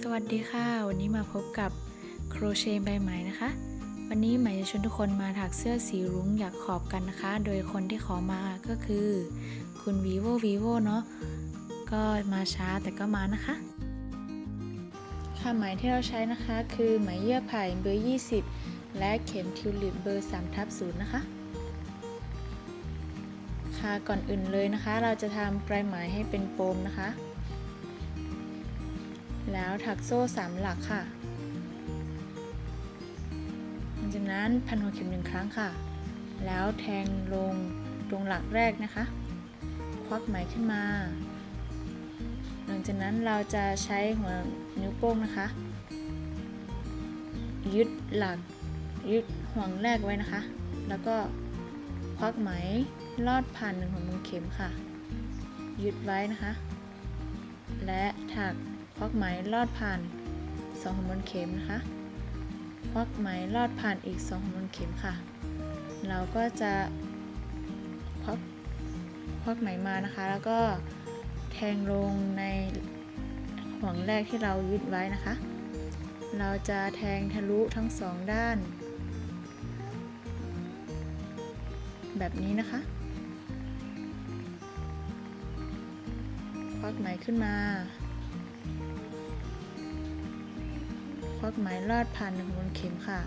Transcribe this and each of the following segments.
สวัสดีค่ะ วันนี้มาพบกับโครเชต์ใบไหมนะคะ วันนี้ไหมจะชวนทุกคนมาถักเสื้อสีรุ้งอยากขอบกันนะคะ โดยคนที่ขอมาก็คือ คุณ vivo vivo เนาะก็มาช้าแต่ก็มานะคะ ค่ะไหมที่เราใช้นะคะคือไหมเยื่อไผ่เบอร์ 20 และเข็มทิวลิปเบอร์3ทับ0นะคะค่ะก่อนอื่นเลยนะคะ เราจะทำปลายไหมให้เป็นโปมนะคะ แล้วถักโซ่สามหลักค่ะหลังจากนั้นพันหัวเข็มหนึ่งครั้งค่ะ แล้วแทงลงตรงหลักแรกนะคะ ควักไหมขึ้นมา หลังจากนั้นเราจะใช้หัวนิ้วโป้งนะคะ ยึดหลักยึดห่วงแรกไว้นะคะ แล้วก็ควักไหมลอดผ่านหนึ่งหัวมุมเข็มค่ะ ยึดไว้นะคะ และถัก วักไหมลอดผ่าน2หัวมุมเข็มนะคะควักไหมลอดผ่านอีก2หัวมุมเข็มค่ะ เราก็จะควักควักไหมมานะคะ แล้วก็แทงลงในห่วงแรกที่เรายึดไว้นะคะ เราจะแทงทะลุทั้งสองด้าน แบบนี้นะคะควักไหมขึ้นมา วักไหมลอดผ่านหนึ่งบนเข็มค่ะ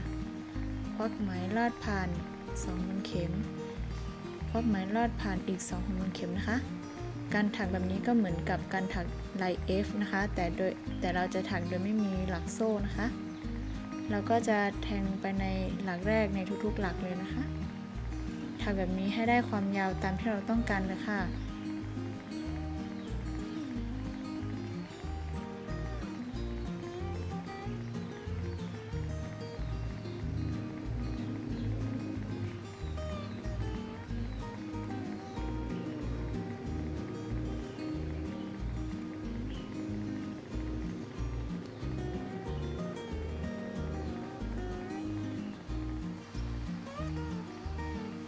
ควักไหมลอดผ่านสองบนเข็ม ควักไหมลอดผ่านอีกสองบนเข็มนะคะ การถักแบบนี้ก็เหมือนกับการถักลาย F นะคะ แต่โดยแต่เราจะถักโดยไม่มีหลักโซ่นะคะ เราก็จะแทงไปในหลักแรกในทุกๆหลักเลยนะคะ ถักแบบนี้ให้ได้ความยาวตามที่เราต้องการเลยค่ะ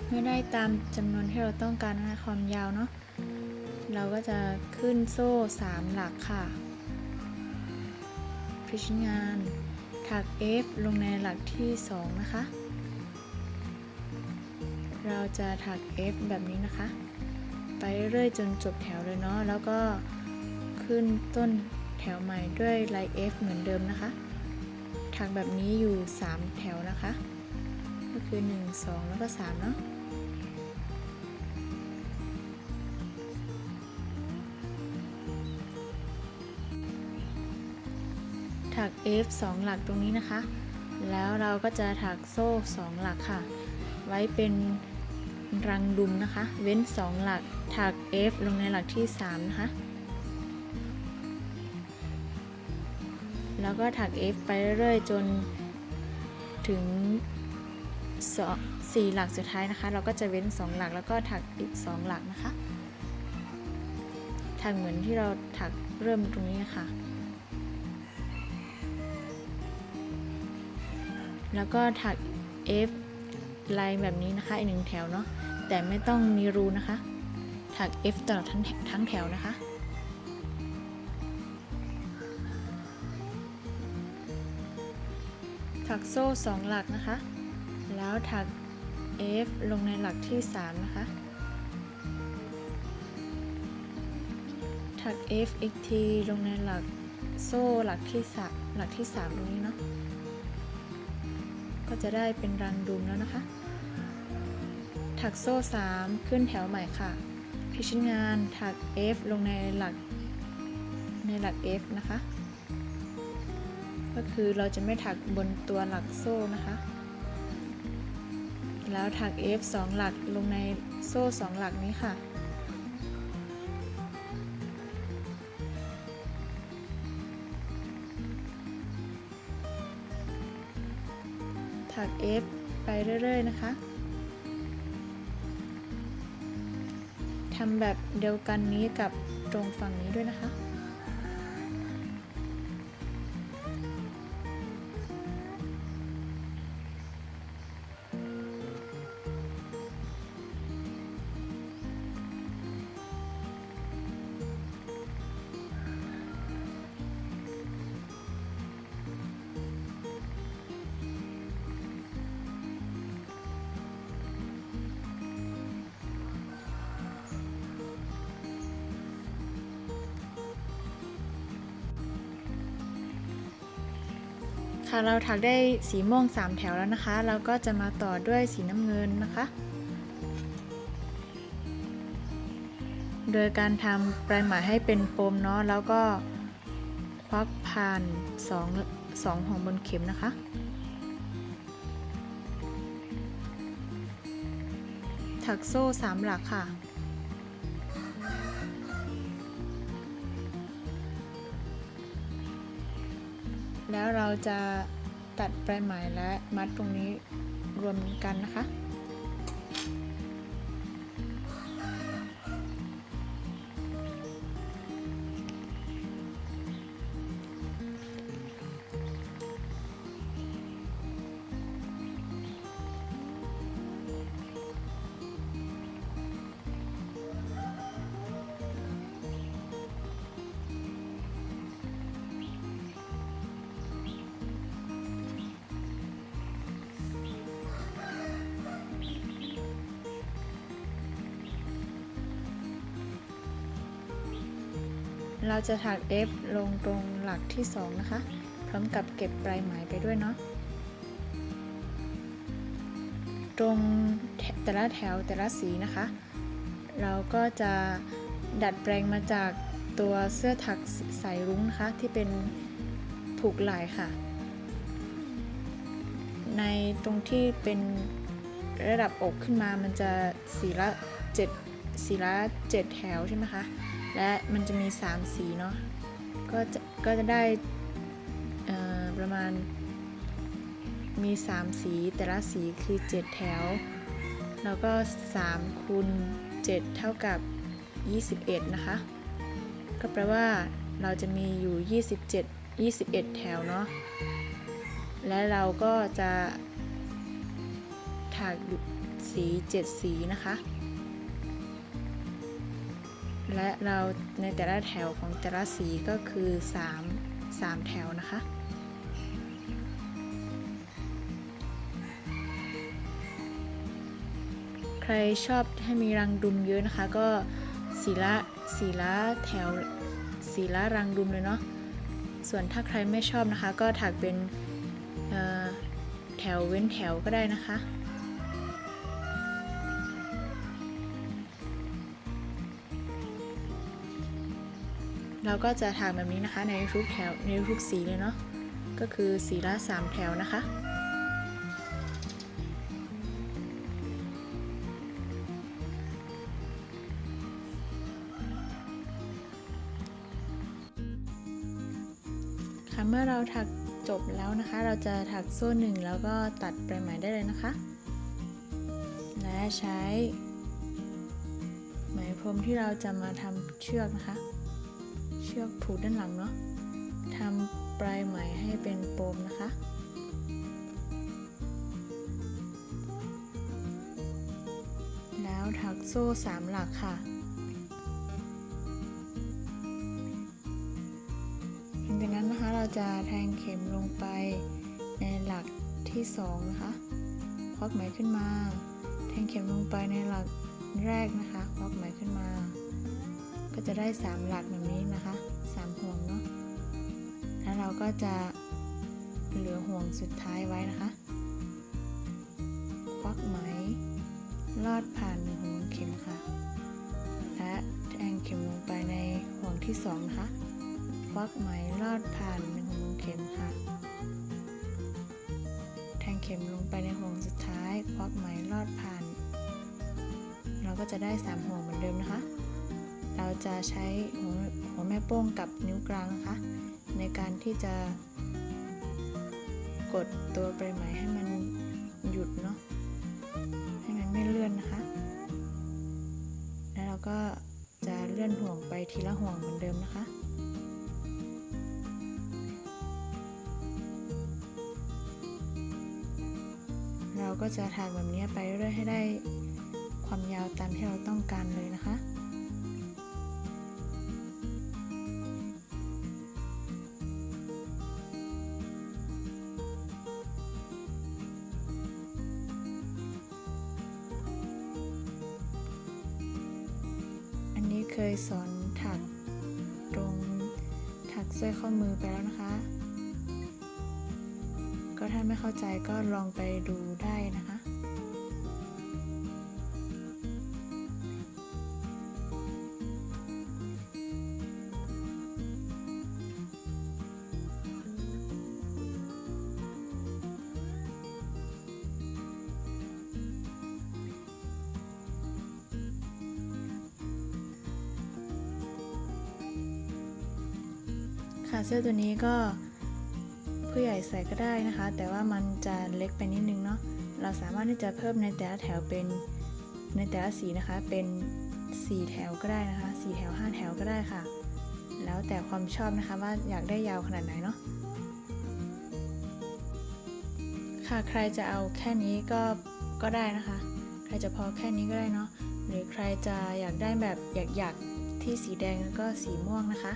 ไม่ได้ตามจำนวนที่เราต้องการนะคะความยาวเนาะเราก็จะขึ้นโซ่ 3 หลักค่ะพลิชิ้นงานถัก F ลงในหลักที่ 2 นะคะ เราจะถัก F แบบนี้นะคะ ไปเรื่อยจนจบแถวเลยเนาะแล้วก็ขึ้นต้นแถวใหม่ด้วยลาย F เหมือนเดิมนะคะ ถักแบบนี้อยู่ 3 แถวนะคะ ก็คือ 1 2 แล้วก็ 3 เนาะ ถัก F 2 หลักตรงนี้นะคะ แล้วเราก็จะถักโซ่ 2 หลักค่ะ ไว้เป็นรังดุมนะคะ เว้น 2 หลัก ถัก F ลงในหลักที่ 3 นะคะ แล้วก็ถัก F ไปเรื่อยๆ จนถึง4หลักสุดท้ายนะคะ เราก็จะเว้น 2 หลัก แล้วก็ถักอีก 2 หลักนะคะ ถักเหมือนที่เราถักเริ่มตรงนี้นะคะ แล้วก็ถัก F ลายแบบนี้นะคะอีกหนึ่งแถวเนาะแต่ไม่ต้องมีรูนะคะ ถัก F ตลอดทั้งทั้งแถวนะคะ ถักโซ่ 2 หลักนะคะ แล้วถัก F ลงในหลักที่ 3 นะคะ ถัก F อีกทีลงในหลักโซ่หลักที่3หลักที่ 3 ตรงนี้เนาะ ก็จะได้เป็นรังดุมแล้วนะคะ ถักโซ่ 3 ขึ้นแถวใหม่ค่ะ พิชิ้นงานถัก F ลงในหลักในหลัก F นะคะ ก็คือเราจะไม่ถักบนตัวหลักโซ่นะคะ แล้วถัก F 2 หลักลงในโซ่ 2 หลักนี้ค่ะ ถัก F ไปเรื่อยๆนะคะทำแบบเดียวกันนี้กับตรงฝั่งนี้ด้วยนะคะ ค่ะเราถักได้สีม่วง 3 แถวแล้วนะคะ เราก็จะมาต่อด้วยสีน้ำเงินนะคะ โดยการทำปลายไหมให้เป็นปมเนาะแล้วก็ควักผ่าน2 2ห่วงบนเข็มนะคะถักโซ่ 3 หลักค่ะ แล้วเราจะตัดปลายไหมและมัดตรงนี้รวมกันนะคะ เราจะถัก F ลงตรงหลักที่ 2 นะคะ พร้อมกับเก็บปลายไหมไปด้วยเนาะ ตรงแต่ละแถวแต่ละสีนะคะ เราก็จะดัดแปลงมาจากตัวเสื้อถักสายรุ้งนะคะ ที่เป็นผูกหล่ค่ะ ในตรงที่เป็นระดับอกขึ้นมามันจะสีละ 7 สีละ 7 แถวใช่ไหมคะ และมันจะมี 3 สีเนาะก็จะก็จะได้ประมาณมี 3 สีแต่ละสีคือ 7 แถว แล้วก็3คูณ7เท่ากับ 21 นะคะ ก็แปลว่าเราจะมีอยู่ 27 21 แถวเนาะและเราก็จะถักสี 7 สีนะคะ และเราในแต่ละแถวของแต่ละสีก็คือ 3 3 แถวนะคะ ใครชอบให้มีรังดุมเยอะนะคะ ก็สีละสีละแถวสีละรังดุมเลยเนาะ ส่วนถ้าใครไม่ชอบนะคะ ก็ถักเป็นแถวเว้นแถวก็ได้นะคะ เราก็จะถักแบบนี้นะคะในทุกแถวในทุกสีเลยเนาะก็คือสีละ3แถวนะคะค่ะเมื่อเราถักจบแล้วนะคะ เราจะถักโซ่หนึ่งแล้วก็ตัดปลายไหมได้เลยนะคะ และใช้ไหมพรมที่เราจะมาทำเชือกนะคะ ชือกผูกด้านหลังเนาะทำปลายไหมให้เป็นปมนะคะ แล้วถักโซ่สามหลักค่ะ หลังจากนั้นนะคะเราจะแทงเข็มลงไปในหลักที่สองนะคะควักไหมขึ้นมา แทงเข็มลงไปในหลักแรกนะคะควักไหมขึ้นมา ก็จะได้ 3 หลักแบบนี้นะคะ เราก็จะเหลือห่วงสุดท้ายไว้นะคะ ควักไหม ลอดผ่านห่วงเข็มค่ะ และแทงเข็มลงไปในห่วงที่สองนะคะ ควักไหมลอดผ่านหนึ่งห่วงเข็มค่ะ แทงเข็มลงไปในห่วงสุดท้าย ควักไหมลอดผ่าน เราก็จะได้3ห่วงเหมือนเดิมนะคะ เราจะใช้หัวแม่โป้งกับนิ้วกลางนะคะ ในการที่จะกดตัวปลายไหมให้มันหยุดเนาะให้มันไม่เลื่อนนะคะ แล้วเราก็จะเลื่อนห่วงไปทีละห่วงเหมือนเดิมนะคะเราก็จะถักแบบนี้ไปเรื่อยให้ได้ความยาวตามที่เราต้องการเลยนะคะ สร้อยข้อมือไปแล้วนะคะ ก็ถ้าไม่เข้าใจก็ลองไปดูได้นะคะ ค่ะเสื้อตัวนี้ก็ผู้ใหญ่ใส่ก็ได้นะคะ แต่ว่ามันจะเล็กไปนิดนึงเนาะเราสามารถที่จะเพิ่มในแต่ละแถวเป็นในแต่ละสีนะคะเป็น 4 แถวก็ได้นะคะ 4 แถว 5 แถวก็ได้ค่ะ แล้วแต่ความชอบนะคะว่าอยากได้ยาวขนาดไหนเนาะค่ะใครจะเอาแค่นี้ก็ก็ได้นะคะ ใครจะพอแค่นี้ก็ได้เนาะหรือใครจะอยากได้แบบอยากๆที่สีแดงแล้วก็สีม่วงนะคะ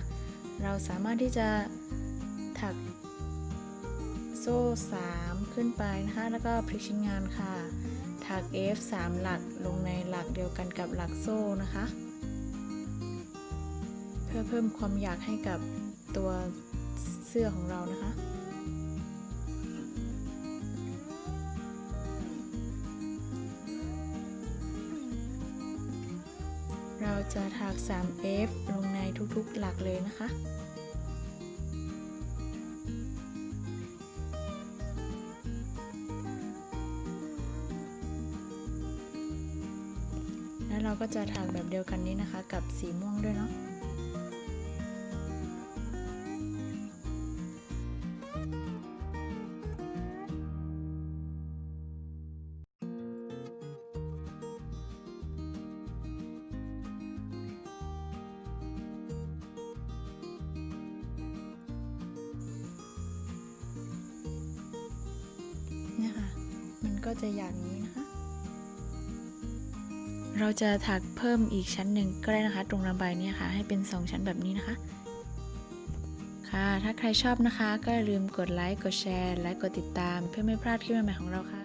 เราสามารถที่จะถักโซ่ 3 ขึ้นไปนะคะแล้วก็พลิกชิ้นงานค่ะ ถัก F 3 หลักลงในหลักเดียวกันกับหลักโซ่นะคะ เพื่อเพิ่มความอยากให้กับตัวเสื้อของเรานะคะ จะถัก 3F ลงในทุกๆหลักเลยนะคะแล้วเราก็จะถักแบบเดียวกันนี้นะคะ กับสีม่วงด้วยเนาะ ก็จะอย่างนี้นะคะ เราจะถักเพิ่มอีกชั้นหนึ่งก็ได้นะคะ ตรงระบายเนี่ยค่ะ ให้เป็น 2 ชั้นแบบนี้นะคะ ค่ะ ถ้าใครชอบนะคะ ก็อย่าลืมกดไลค์ กดแชร์ และกดติดตาม เพื่อไม่พลาดคลิปใหม่ๆของเราค่ะ